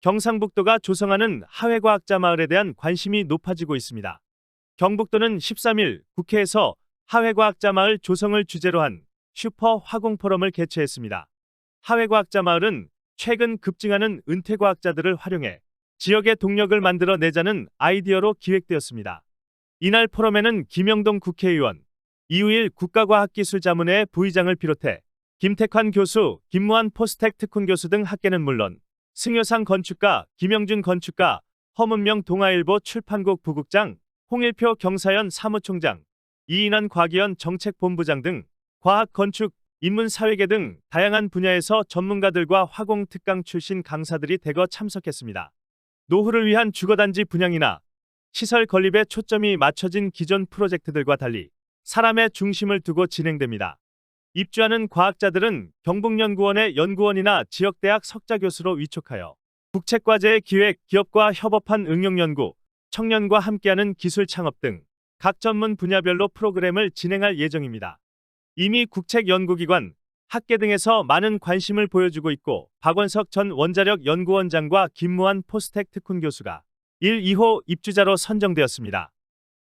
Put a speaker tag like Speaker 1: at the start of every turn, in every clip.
Speaker 1: 경상북도가 조성하는 하회과학자 마을에 대한 관심이 높아지고 있습니다. 경북도는 13일 국회에서 하회과학자 마을 조성을 주제로 한 슈퍼 화공 포럼을 개최했습니다. 하회과학자 마을은 최근 급증하는 은퇴과학자들을 활용해 지역의 동력을 만들어 내자는 아이디어로 기획되었습니다. 이날 포럼에는 김영동 국회의원, 이우일 국가과학기술자문회 부의장을 비롯해 김택환 교수, 김무한 포스텍 특훈 교수 등 학계는 물론 승효상 건축가, 김영준 건축가, 허문명 동아일보 출판국 부국장, 홍일표 경사연 사무총장, 이인환 과기원 정책본부장 등 과학 건축, 인문 사회계 등 다양한 분야에서 전문가들과 화공 특강 출신 강사들이 대거 참석했습니다. 노후를 위한 주거단지 분양이나 시설 건립에 초점이 맞춰진 기존 프로젝트들과 달리 사람의 중심을 두고 진행됩니다. 입주하는 과학자들은 경북연구원의 연구원이나 지역대학 석자 교수로 위촉하여 국책과제의 기획, 기업과 협업한 응용연구, 청년과 함께하는 기술 창업 등 각 전문 분야별로 프로그램을 진행할 예정입니다. 이미 국책연구기관, 학계 등에서 많은 관심을 보여주고 있고 박원석 전 원자력 연구원장과 김무한 포스텍 특훈 교수가 1, 2호 입주자로 선정되었습니다.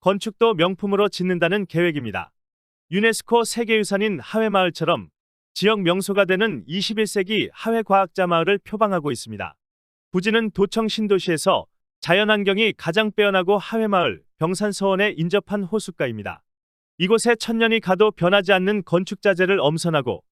Speaker 1: 건축도 명품으로 짓는다는 계획입니다. 유네스코 세계유산인 하회마을처럼 지역 명소가 되는 21세기 하회과학자 마을을 표방하고 있습니다. 부지는 도청 신도시에서 자연환경이 가장 빼어나고 하회마을 병산서원에 인접한 호숫가입니다. 이곳에 천년이 가도 변하지 않는 건축자재를 엄선하고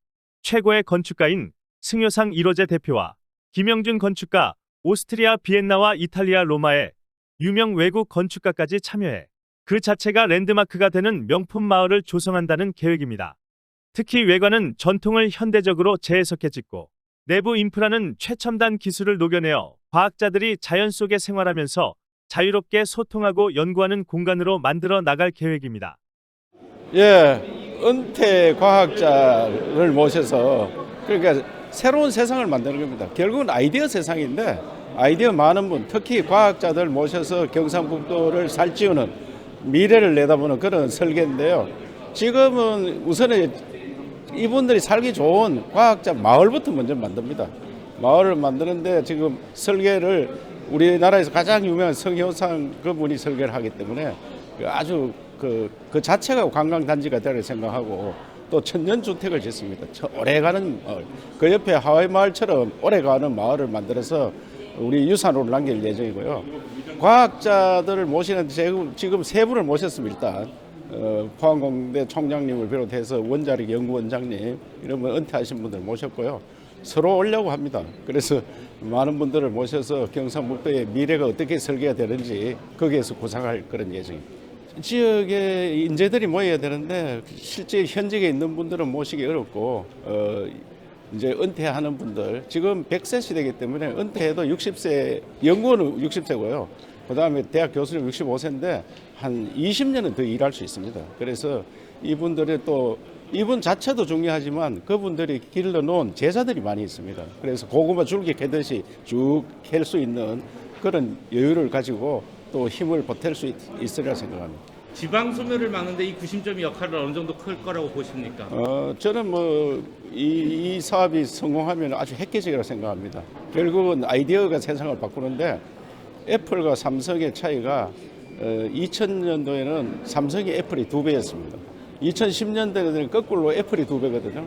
Speaker 1: 최고의 건축가인 승효상 1호제 대표와 김영준 건축가, 오스트리아 비엔나와 이탈리아 로마의 유명 외국 건축가까지 참여해 그 자체가 랜드마크가 되는 명품 마을을 조성한다는 계획입니다. 특히 외관은 전통을 현대적으로 재해석해 짓고 내부 인프라는 최첨단 기술을 녹여내어 과학자들이 자연 속에 생활하면서 자유롭게 소통하고 연구하는 공간으로 만들어 나갈 계획입니다.
Speaker 2: 예, 은퇴 과학자를 모셔서 그러니까 새로운 세상을 만드는 겁니다. 결국은 아이디어 세상인데 아이디어 많은 분, 특히 과학자들 모셔서 경상북도를 살찌우는 미래를 내다보는 그런 설계인데요. 지금은 우선은 이분들이 살기 좋은 과학자 마을부터 먼저 만듭니다. 마을을 만드는데 지금 설계를 우리나라에서 가장 유명한 성효상 그분이 설계를 하기 때문에 아주 그, 그 자체가 관광단지가 되려 생각하고 또 천년주택을 짓습니다. 저- 오래가는 마을. 그 옆에 하와이 마을처럼 오래가는 마을을 만들어서 우리 유산으로 남길 예정이고요. 과학자들을 모시는데 지금, 세 분을 모셨습니다. 일단 어, 포항공대 총장님을 비롯해서 원자력 연구원장님 이런 분 은퇴하신 분들 모셨고요. 서로 오려고 합니다. 그래서 많은 분들을 모셔서 경상북도의 미래가 어떻게 설계가 되는지 거기에서 구상할 그런 예정입니다. 지역에 인재들이 모여야 되는데 실제 현직에 있는 분들은 모시기 어렵고 어, 이제 은퇴하는 분들 지금 100세 시대이기 때문에 은퇴해도 60세 연구원은 60세고요. 그다음에 대학 교수님 65세인데 한 20년은 더 일할 수 있습니다. 그래서 이분들의 또 이분 자체도 중요하지만 그분들이 길러 놓은 제자들이 많이 있습니다. 그래서 고구마 줄기 캐듯이 쭉 캘 수 있는 그런 여유를 가지고 또 힘을 보탤 수 있, 있으리라 생각합니다.
Speaker 3: 지방 소멸을 막는데 이 구심점이 역할을 어느 정도 클 거라고 보십니까?
Speaker 2: 어, 저는 뭐, 이, 이 사업이 성공하면 아주 획기적이라고 생각합니다. 결국은 아이디어가 세상을 바꾸는데 애플과 삼성의 차이가 어, 2000년도에는 삼성이 애플이 두 배였습니다. 2010년대에는 거꾸로 애플이 두 배거든요.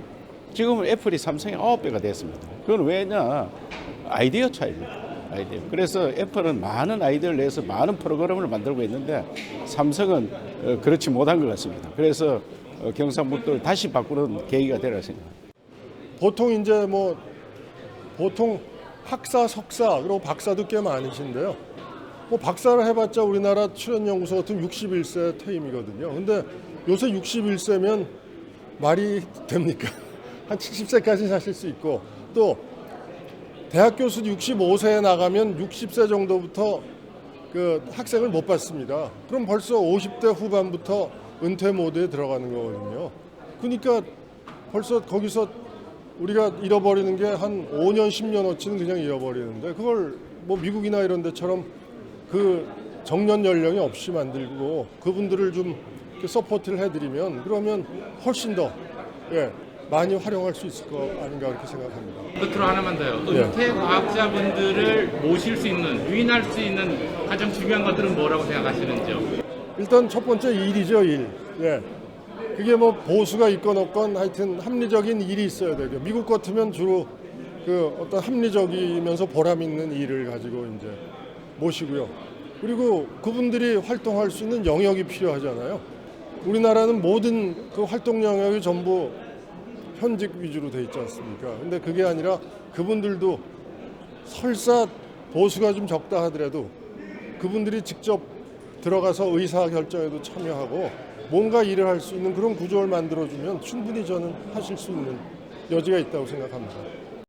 Speaker 2: 지금은 애플이 삼성이 아홉 배가 됐습니다. 그건 왜냐? 아이디어 차이입니다. 아이디어. 그래서 애플은 많은 아이디어를 내서 많은 프로그램을 만들고 있는데 삼성은 어, 그렇지 못한 것 같습니다. 그래서 어, 경상북도를 다시 바꾸는 계기가 되라 생각합니다.
Speaker 4: 보통 이제 뭐 보통 학사, 석사 그리고 박사도 꽤 많으신데요. 뭐 박사를 해봤자 우리나라 출연연구소 같은 61세 퇴임이거든요. 근데 요새 61세면 말이 됩니까? 한 70세까지 사실 수 있고 또 대학 교수 65세에 나가면 60세 정도부터 그 학생을 못 받습니다. 그럼 벌써 50대 후반부터 은퇴 모드에 들어가는 거거든요. 그러니까 벌써 거기서 우리가 잃어버리는 게 한 5년, 10년어치는 그냥 잃어버리는데 그걸 뭐 미국이나 이런 데처럼 그 정년 연령이 없이 만들고 그분들을 좀 서포트를 해드리면 그러면 훨씬 더 예, 많이 활용할 수 있을 거 아닌가 그렇게 생각합니다.
Speaker 3: 끝으로 하나만 더요.
Speaker 4: 예.
Speaker 3: 은퇴 과학자분들을 모실 수 있는, 유인할 수 있는 가장 중요한 것들은 뭐라고 생각하시는지요?
Speaker 4: 일단 첫 번째 일이죠 일. 예. 그게 뭐 보수가 있건 없건 하여튼 합리적인 일이 있어야 되고 미국 같으면 주로 그 어떤 합리적이면서 보람 있는 일을 가지고 이제 모시고요. 그리고 그분들이 활동할 수 있는 영역이 필요하잖아요. 우리나라는 모든 그 활동 영역이 전부 현직 위주로 돼 있지 않습니까? 근데 그게 아니라 그분들도 설사 보수가 좀 적다 하더라도 그분들이 직접 들어가서 의사 결정에도 참여하고 뭔가 일을 할 수 있는 그런 구조를 만들어주면 충분히 저는 하실 수 있는 여지가 있다고 생각합니다.